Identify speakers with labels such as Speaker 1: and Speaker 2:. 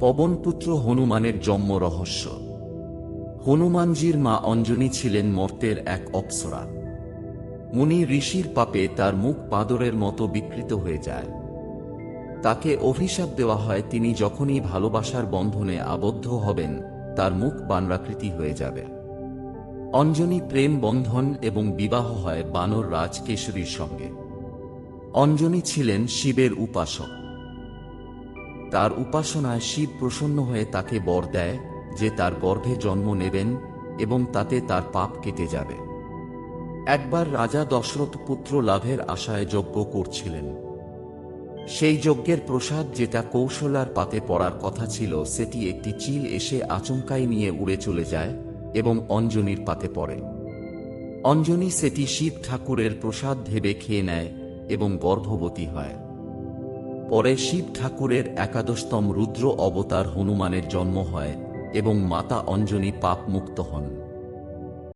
Speaker 1: পবনপুত্র হনুমানের জন্ম রহস্য। হনুমানজির মা অঞ্জনী ছিলেন মর্তের এক অপ্সরা। মুনি ঋষির পাপে তার মুখ পাদরের মতো বিকৃত হয়ে যায়। তাকে অভিশাপ দেওয়া হয় তিনি যখনই ভালোবাসার বন্ধনে আবদ্ধ হবেন, তার মুখ বানরাকৃতি হয়ে যাবে। অঞ্জনী প্রেম বন্ধন এবং বিবাহ হয় বানর রাজ কেশরীর সঙ্গে। অঞ্জনী ছিলেন শিবের উপাসক। তার উপাসনায় শিব প্রসন্ন হয়ে তাকে বর দেয়, যে তার গর্ভে জন্ম নেবেন এবং তাতে তার পাপ কেটে যাবে। একবার রাজা দশরথ পুত্র লাভের আশায় যজ্ঞ করছিলেন। সেই যজ্ঞের প্রসাদ যেটা কৌশলার পাতে পড়ার কথা ছিল, সেটি একটি চিল এসে আচমকাই নিয়ে উড়ে চলে যায় এবং অঞ্জনীর পাতে পড়ে। অঞ্জনী সেটি শিব ঠাকুরের প্রসাদ ভেবে খেয়ে নেয় এবং গর্ভবতী হয়। পরে শিব ঠাকুরের একাদশতম রুদ্র অবতার হনুমানের জন্ম হয় এবং মাতা অঞ্জনী পাপ মুক্ত হন।